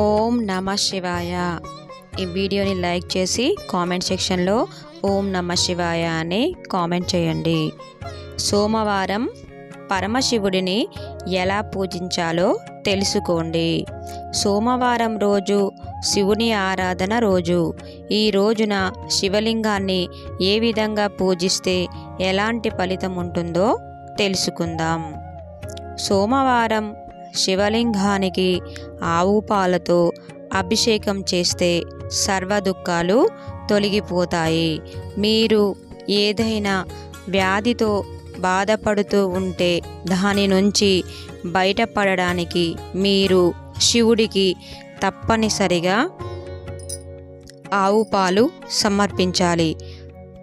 ఓం నమ శివాయ. ఈ వీడియోని లైక్ చేసి కామెంట్ సెక్షన్లో ఓం నమ శివాయ అని కామెంట్ చేయండి. సోమవారం పరమశివుడిని ఎలా పూజించాలో తెలుసుకోండి. సోమవారం రోజు శివుని ఆరాధన రోజు. ఈ రోజున శివలింగాన్ని ఏ విధంగా పూజిస్తే ఎలాంటి ఫలితం ఉంటుందో తెలుసుకుందాం. సోమవారం శివలింగానికి ఆవు పాలతో అభిషేకం చేస్తే సర్వ దుఃఖాలు తొలగిపోతాయి. మీరు ఏదైనా వ్యాధితో బాధపడుతూ ఉంటే దాని నుంచి బయటపడడానికి మీరు శివుడికి తప్పనిసరిగా ఆవు పాలు సమర్పించాలి.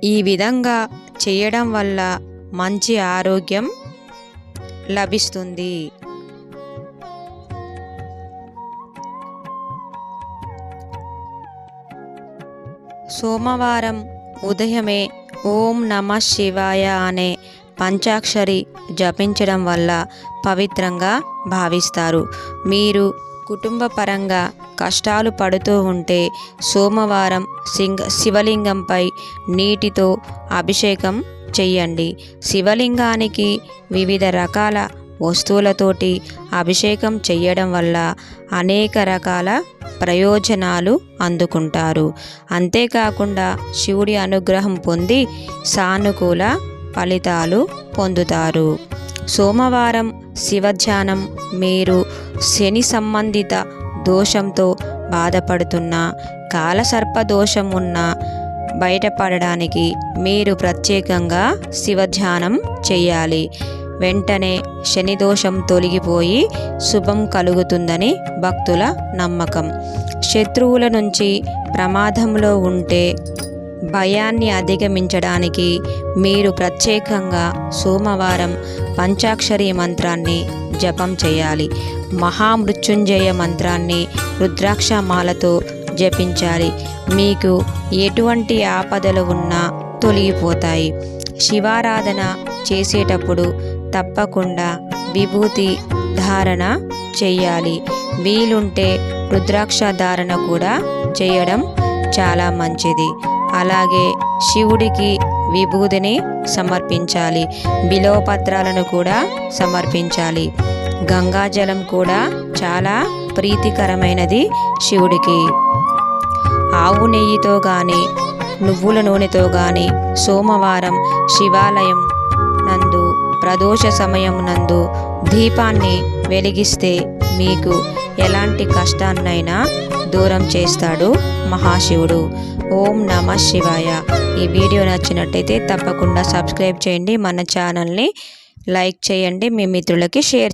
ఈ విధంగా చేయడం వల్ల మంచి ఆరోగ్యం లభిస్తుంది. సోమవారం ఉదయమే ఓం నమ శివాయ అనే పంచాక్షరి జపించడం వల్ల పవిత్రంగా భావిస్తారు. మీరు కుటుంబ పరంగా కష్టాలు పడుతూ ఉంటే సోమవారం సింగ శివలింగంపై నీటితో అభిషేకం చెయ్యండి. శివలింగానికి వివిధ రకాల వస్తువులతోటి అభిషేకం చెయ్యడం వల్ల అనేక రకాల ప్రయోజనాలు అందుకుంటారు. అంతేకాకుండా శివుడి అనుగ్రహం పొంది సానుకూల ఫలితాలు పొందుతారు. సోమవారం శివధ్యానం మీరు శని సంబంధిత దోషంతో బాధపడుతున్న కాలసర్ప దోషం ఉన్న బయటపడడానికి మీరు ప్రత్యేకంగా శివధ్యానం చేయాలి వెంటనే శని దోషం తొలగిపోయి శుభం కలుగుతుందని భక్తుల నమ్మకం. శత్రువుల నుంచి ప్రమాదంలో ఉంటే భయాన్ని అధిగమించడానికి మీరు ప్రత్యేకంగా సోమవారం పంచాక్షరి మంత్రాన్ని జపం చేయాలి. మహామృత్యుంజయ మంత్రాన్ని రుద్రాక్షమాలతో జపించాలి. మీకు ఎటువంటి ఆపదలు ఉన్నా తొలగిపోతాయి. శివారాధన చేసేటప్పుడు తప్పకుండా విభూతి ధారణ చేయాలి వీలుంటే రుద్రాక్ష ధారణ కూడా చేయడం చాలా మంచిది. అలాగే శివుడికి విభూతిని సమర్పించాలి. బిలోపత్రాలను కూడా సమర్పించాలి. గంగాజలం కూడా చాలా ప్రీతికరమైనది శివుడికి. ఆవు నెయ్యితో కానీ నువ్వుల నూనెతో కానీ సోమవారం శివాలయం నందు ప్రదోష సమయం నందు దీపాన్ని వెలిగిస్తే మీకు ఎలాంటి కష్టాన్నైనా దూరం చేస్తాడు మహాశివుడు. ఓం నమ శివాయ. ఈ వీడియో నచ్చినట్టయితే తప్పకుండా సబ్స్క్రైబ్ చేయండి. మన ఛానల్ని లైక్ చేయండి. మీ మిత్రులకి షేర్